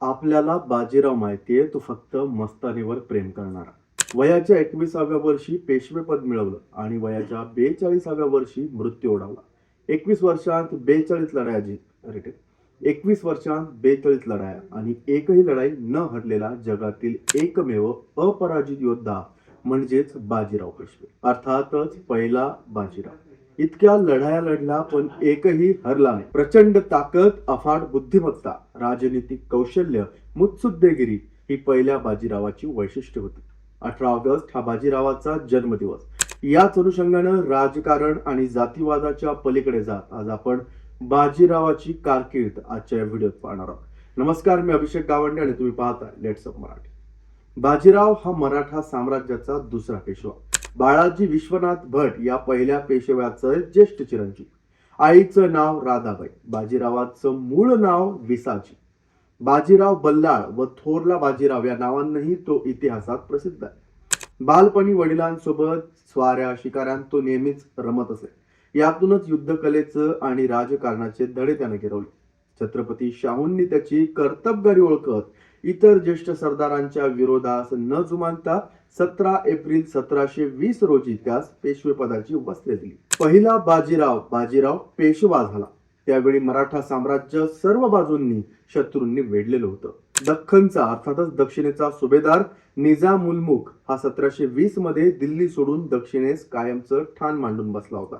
आपल्याला बाजीराव माहितीये तो फक्त मस्तानीवर प्रेम करणारा. वयाच्या एकविसाव्या वर्षी पेशवेपद मिळवलं आणि वयाच्या बेचाळीसाव्या वर्षी मृत्यू ओढावला. एकवीस वर्षांत बेचाळीस लढाया जी रिटेल. एकवीस वर्षांत बेचाळीस लढाया आणि एकही लढाई न हरलेला जगातील एकमेव अपराजित योद्धा म्हणजेच बाजीराव पेशवे. अर्थातच पहिला बाजीराव. इतक्या लढाया लढला पण एकही हरला नाही. प्रचंड ताकद अफाट बुद्धिमत्ता राजनीतिक कौशल्य मुत्सुद्देगिरी ही पहिल्या बाजीरावाची वैशिष्ट्य होती. अठरा ऑगस्ट हा बाजीरावाचा जन्मदिवस. याच अनुषंगानं राजकारण आणि जातीवादाच्या पलीकडे जात आज आपण बाजीरावाची कारकीर्द आजच्या या व्हिडिओत पाहणार आहोत. नमस्कार मी अभिषेक गावंडे आणि तुम्ही पाहता लेट्स अप मराठी. बाजीराव हा मराठा साम्राज्याचा दुसरा पेशवा. बाळाजी विश्वनाथ भट या पहिल्या पेशव्याचं ज्येष्ठ चिरंजीव. आईचं नाव राधाबाई बाजीरावाचं मूळ नाव विसाजी. बाजीराव बल्लाळ व थोरला बाजीराव या नावांनाही तो इतिहासात प्रसिद्ध आहे. बालपणी वडिलांसोबत स्वाऱ्या शिकाऱ्यांत तो नेहमीच रमत असे. यातूनच युद्धकलेचं आणि राजकारणाचे धडे त्याने गिरवले. छत्रपती शाहूंनी त्याची कर्तबगारी ओळखत इतर ज्येष्ठ सरदारांच्या विरोधास न जुमानता सतरा एप्रिल सतराशे वीस रोजी त्यास पेशवेपदाची वस्त्रे दिली. पहिला बाजीराव बाजीराव पेशवा झाला. त्यावेळी मराठा साम्राज्य सर्व बाजूंनी शत्रूंनी वेढलेलं होतं. दख्खनचा अर्थातच दक्षिणेचा सुभेदार निजाम उलमुख हा सतराशे वीसमध्ये दिल्ली सोडून दक्षिणेस कायमचं ठाण मांडून बसला होता.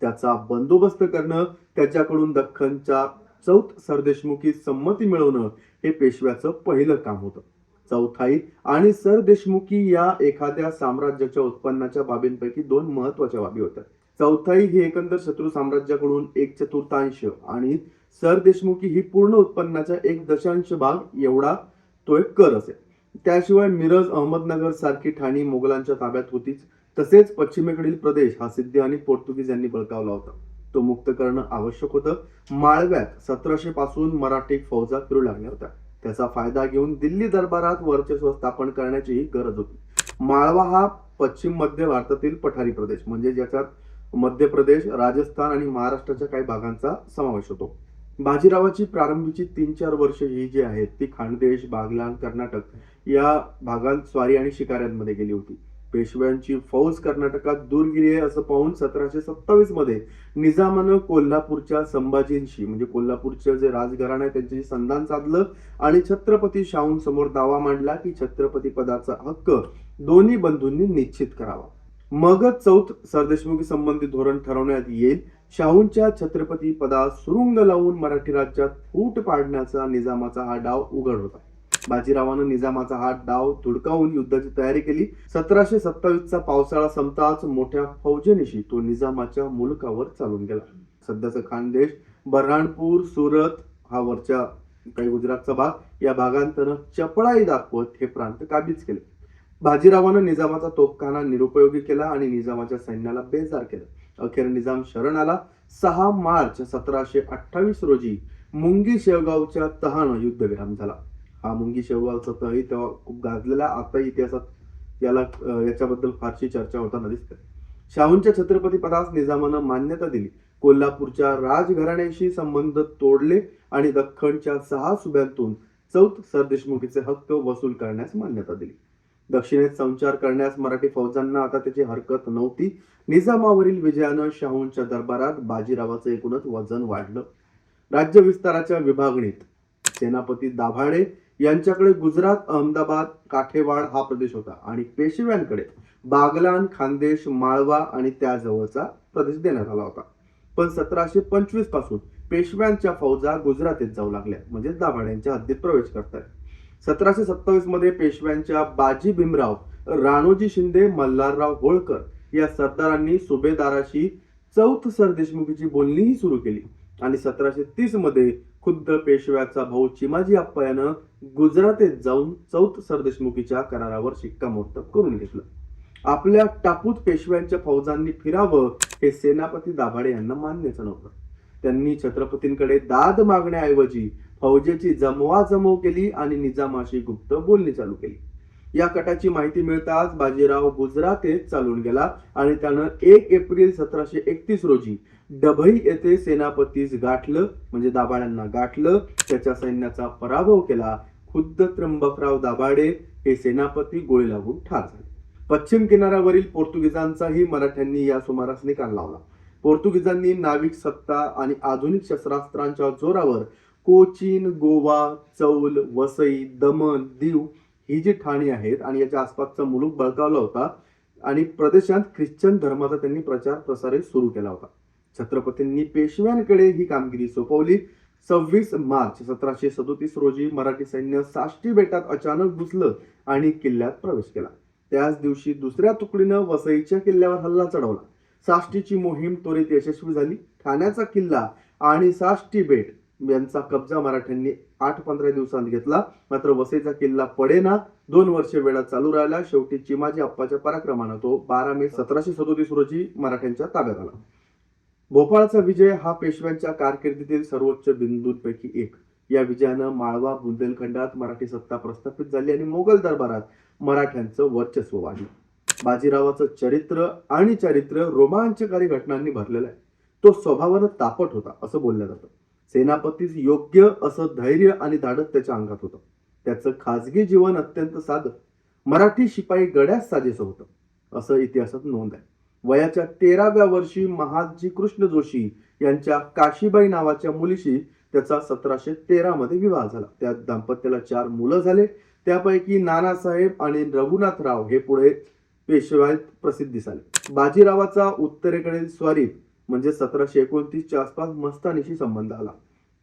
त्याचा बंदोबस्त करणं त्याच्याकडून दख्खनच्या चौथ सरदेशमुखी संमती मिळवणं हे पेशव्याचं पहिलं काम होतं. चौथाई आणि सरदेशमुखी या एखाद्या साम्राज्याच्या उत्पन्नाच्या बाबींपैकी दोन महत्त्वाच्या बाबी होत्या. चौथाई ही एकंदर शत्रू साम्राज्याकडून एक चतुर्थांश आणि सरदेशमुखी ही पूर्ण उत्पन्नाचा एक दशांश भाग एवढा तो एक कर असेल. त्याशिवाय मिरज अहमदनगर सारखी ठाणी मोगलांच्या ताब्यात होतीच. तसेच पश्चिमेकडील प्रदेश हा सिद्धी आणि पोर्तुगीज यांनी बळकावला होता. तो मुक्त करणं आवश्यक होतं. माळव्यात सतराशे पासून मराठी फौजा फिरू लागल्या होत्या. त्याचा फायदा घेऊन दिल्ली दरबारात वर्चस्व स्थापन करण्याचीही गरज होती. माळवा हा पश्चिम मध्य भारतातील पठारी प्रदेश म्हणजे ज्याच्यात मध्य प्रदेश राजस्थान आणि महाराष्ट्राच्या काही भागांचा समावेश होतो. बाजीरावाची प्रारंभीची तीन चार वर्ष ही जी आहेत ती खानदेश बागलान कर्नाटक या भागांत स्वारी आणि शिकाऱ्यांमध्ये गेली होती. पेशव्यांची फौज कर्नाटकात दूर गेली आहे असं पाहून सतराशे सत्तावीसमध्ये निजामानं कोल्हापूरच्या संभाजींशी म्हणजे कोल्हापूरचं जे राजघराणं आहे त्यांच्याशी संधान साधलं आणि छत्रपती शाहूंसमोर दावा मांडला की छत्रपती पदाचा हक्क दोन्ही बंधूंनी निश्चित करावा. मगच चौथ सरदेशमुखी संबंधित धोरण ठरवण्यात येईल. शाहूंच्या छत्रपती पदास सुरुंग लावून मराठी राज्यात फूट पाडण्याचा निजामाचा हा डाव उघड होता बाजीरावानं निजामाचा हात डाव धुडकावून युद्धाची तयारी केली. सतराशे सत्तावीसचा पावसाळा संपताच मोठ्या फौजेनिशी तो निजामाच्या मुलकावर चालून गेला. सध्याचा खानदेश बऱ्हाणपूर सुरत हा वरच्या काही गुजरातचा भाग या भागांतनं चपळाई दाखवत हे प्रांत काबीज केले. बाजीरावानं निजामाचा तोफखाना निरुपयोगी केला आणि निजामाच्या सैन्याला बेजार केलं. अखेर निजाम शरण आला. सहा मार्च सतराशे अठ्ठावीस रोजी मुंगी शेवगावच्या तहानं युद्धविराम झाला. हा मुंगी शेवगावचा तहही तेव्हा खूप गाजलेला आता इतिहासात याला याच्याबद्दल फारशी चर्चा होताना दिसते. शाहूंच्या छत्रपती पदास निजामानं मान्यता दिली. कोल्हापूरच्या राजघराण्याशी संबंध तोडले आणि दख्खनच्या सहा सुब्यांतून चौथ सरदेशमुखीचे हक्क वसूल करण्यास मान्यता दिली. दक्षिणेत संचार करण्यास मराठी फौजांना आता त्याची हरकत नव्हती. निजामावरील विजयानं शाहूंच्या दरबारात बाजीरावाचं एकूणच वजन वाढलं. राज्य विस्ताराच्या विभागणीत सेनापती दाभाडे यांच्याकडे गुजरात अहमदाबाद काठेवाड हा प्रदेश होता. आणि पेशव्यांकडे बागलान खानदेश माळवा आणि त्याजवळचा प्रदेश देण्यात आला होता. पण सतराशे पंचवीसपासून पेशव्यांच्या फौजा गुजरातीत जाऊ लागल्या. म्हणजे दाभाड्यांच्या हद्दीत प्रवेश करतात सतराशे सत्तावीसमध्ये पेशव्यांच्या बाजी भीमराव राणोजी शिंदे मल्हारराव होळकर या सरदारांनी सुभेदाराशी चौथ सरदेशमुखीची बोलणीही सुरू केली. आणि सतराशे तीसमध्ये खुद्द पेशव्याचा भाऊ चिमाजी आप्पा यानं गुजरातेत जाऊन चौथ सरदेशमुखीच्या करारावर शिक्कामोर्तब करून घेतलं. आपल्या टापूत पेशव्यांच्या फौजांनी फिरावं हे सेनापती दाभाडे यांना मान्यच नव्हतं. त्यांनी छत्रपतींकडे दाद मागण्याऐवजी फौजेची जमवाजमव केली आणि निजामाशी गुप्त बोलणी चालू केली. या कटाची माहिती मिळताच बाजीराव गुजरातेत चालून गेला आणि त्यानं एक एप्रिल सतराशे एकतीस रोजी डभई येथे सेनापतीस गाठलं म्हणजे दाभाड्यांना गाठलं त्याच्या सैन्याचा पराभव केला. खुद्द त्र्यंबकराव दाभाडे हे सेनापती गोळी लागून ठार झाले. पश्चिम किनाऱ्यावरील पोर्तुगीजांचाही मराठ्यांनी या सुमारास निकाल लावला. पोर्तुगीजांनी नाविक सत्ता आणि आधुनिक शस्त्रास्त्रांच्या जोरावर कोचीन गोवा चौल वसई दमण दीव ही जी ठाणी आहेत आणि याच्या आसपासचा मुलूक बळकावला होता आणि प्रदेशात ख्रिश्चन धर्माचा त्यांनी प्रचार प्रसारही सुरू केला होता. छत्रपतींनी पेशव्यांकडे ही कामगिरी सोपवली. सव्वीस मार्च सतराशे सदोतीस रोजी मराठी सैन्य साष्टी बेटात अचानक घुसलं आणि किल्ल्यात प्रवेश केला. त्याच दिवशी दुसऱ्या तुकडीनं वसईच्या किल्ल्यावर हल्ला चढवला. साष्टीची मोहीम त्वरित यशस्वी झाली. ठाण्याचा किल्ला आणि साष्टी बेट यांचा कब्जा मराठ्यांनी आठ पंधरा दिवसांत घेतला. मात्र वसईचा किल्ला पडेना दोन वर्षे वेळा चालू राहिला. शेवटी चिमाजी अप्पाच्या पराक्रमानं तो बारा मे सतराशे सदोतीस रोजी मराठ्यांच्या ताब्यात आला. भोपाळचा विजय हा पेशव्यांच्या कारकिर्दीतील सर्वोच्च बिंदूंपैकी एक. या विजयानं माळवा बुंदेलखंडात मराठी सत्ता प्रस्थापित झाली आणि मोगल दरबारात मराठ्यांचं वर्चस्व वाढलं. बाजीरावाचं चरित्र आणि चारित्र्य रोमांचकारी घटनांनी भरलेलं आहे. तो स्वभावानं तापट होता असं बोललं जातं. सेनापतीस योग्य असं धैर्य आणि धाडस त्याच्या अंगात होतं. त्याचं खाजगी जीवन अत्यंत साधं. मराठी शिपाई गड्यास साजेसं होतं. असं इतिहासात नोंद आहे. वयाच्या तेराव्या वर्षी महाजी कृष्ण जोशी यांच्या काशीबाई नावाच्या मुलीशी त्याचा सतराशे तेरा मध्ये विवाह झाला. त्या दाम्पत्याला चार मुलं झाले. त्यापैकी नानासाहेब आणि रघुनाथराव हे पुढे पेशव्यात प्रसिद्धीस आले बाजीरावाचा उत्तरेकडील स्वारीत म्हणजे सतराशे एकोणतीसच्या आसपास मस्तानीशी संबंध आला.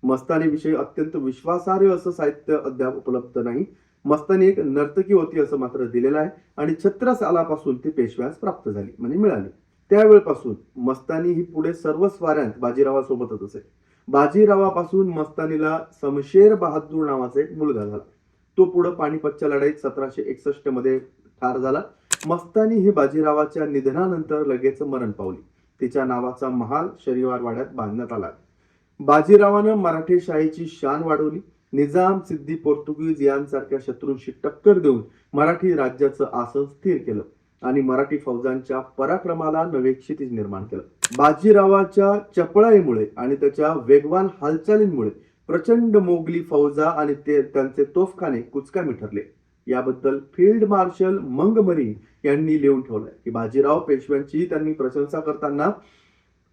मस्तानीविषयी अत्यंत विश्वासार्ह असं साहित्य अद्याप उपलब्ध नाही. मस्तानी एक नर्तकी होती असं मात्र दिलेलं आहे आणि छत्र सालापासून ती पेशव्यास प्राप्त झाली म्हणजे मिळाली. त्यावेळपासून मस्तानी ही पुढे सर्व स्वाऱ्यांत बाजीरावासोबतच असे. बाजीरावापासून मस्तानीला समशेर बहादूर नावाचा एक मुलगा झाला. तो पुढे पानिपतच्या लढाईत सतराशे एकसष्टमध्ये ठार झाला. मस्तानी ही बाजीरावाच्या निधनानंतर लगेच मरण पावली. तिच्या नावाचा महाल शनिवार वाड्यात बांधण्यात आला. बाजीरावानं मराठी शाहीची शान वाढवली. निजाम सिद्धी पोर्तुगीज यांसारख्या शत्रूंशी टक्कर देऊन मराठी राज्याचं आसन स्थिर केलं आणि मराठी फौजांच्या पराक्रमाला नवे क्षितिज निर्माण केलं. बाजीरावाच्या चपळाईमुळे आणि त्याच्या वेगवान हालचालींमुळे प्रचंड मोगली फौजा आणि ते त्यांचे तोफखाने कुचकामी ठरले. याबद्दल फील्ड मार्शल मंगमरी यांनी लिहून ठेवलंय की बाजीराव पेशव्यांची त्यांनी प्रशंसा करताना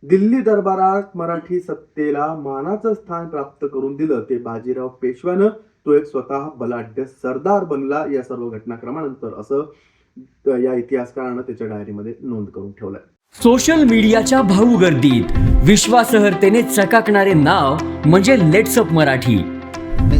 दिल्ली दरबारात मराठी सत्तेला मानाचं स्थान प्राप्त करून दिलं. ते बाजीराव पेशव्यानं तो एक स्वतः बलाढ्य सरदार बनला या सर्व घटनाक्रमानंतर असं या इतिहासकारानं त्याच्या डायरीमध्ये नोंद करून ठेवलंय. सोशल मीडियाच्या भाऊ गर्दीत विश्वासहर्तेने चकाकणारे नाव म्हणजे लेट्सअप मराठी.